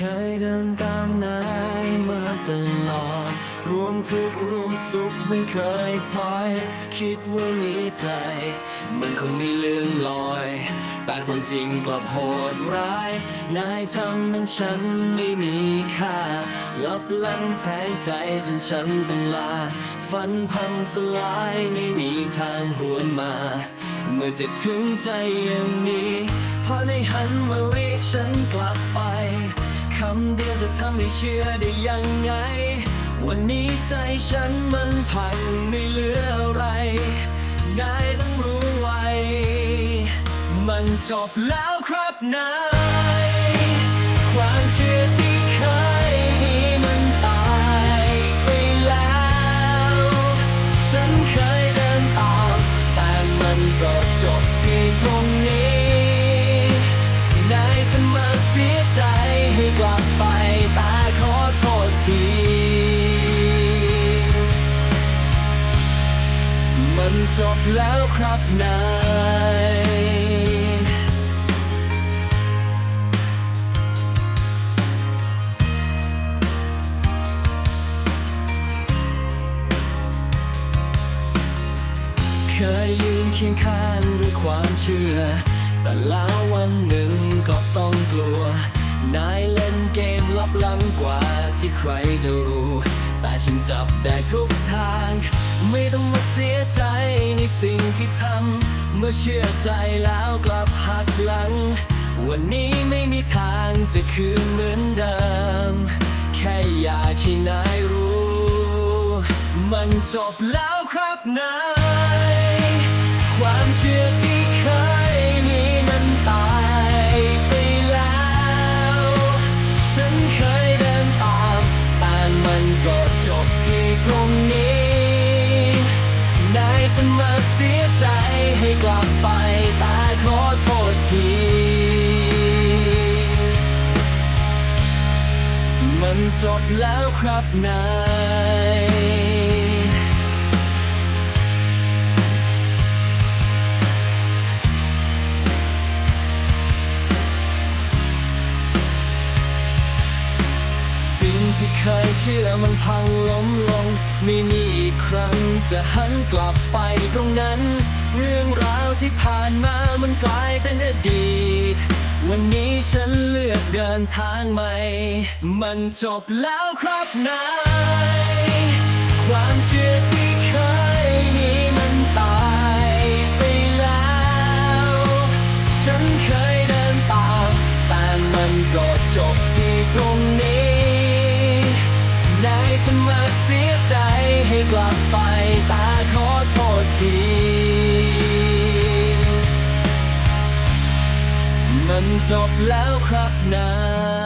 คยเดินตามนายมาตลอด รวมทุกรวมสุขไม่เคยถอย คิดว่ามีใจ มันคงไม่เลื่อนลอย แต่ความจริงกลับโหดร้าย นายทำมันฉันไม่มีค่าลับลังแทงใจจนฉันต้องลา ฝันพังสลายไม่มีทางหวนมา เมื่อเจ็บถึงใจอยังมีเพราะในหันมาเรียกฉันกลับไป คำเดียวจะทำให้เชื่อได้ยังไง วันนี้ใจฉันมันพังไม่เหลืออะไร นายต้องรู้ไว้ มันจบแล้วครับนาย จบแล้วครับนายเคยยืนเคียงข้างด้วยความเชื่อ แต่แล้ววันหนึ่งก็ต้องกลัว นายเล่นเกมลับหลังกว่าที่ใครจะรู้ ฉันจับได้ทุกทาง ไม่ต้องมาเสียใจในสิ่งที่ทำ เมื่อเชื่อใจแล้วกลับหักหลัง วันนี้ไม่มีทางจะคืนเหมือนเดิม แค่อยากให้นายรู้ มันจบแล้วครับนาย ความเชื่อที่ จะมาเสียใจให้กลับไปแต่ขอโทษที มันจบแล้วครับนา ที่เคยเชื่อมันพังล้มลง ไม่มีอีกครั้งจะหันกลับไปตรงนั้น เรื่องราวที่ผ่านมามันกลายเป็นอดีต วันนี้ฉันเลือกเดินทางใหม่ มันจบแล้วครับนายความเชื่อที่ มาเสียใจให้กลับไปตาขอโทษทีมันจบแล้วครับนาย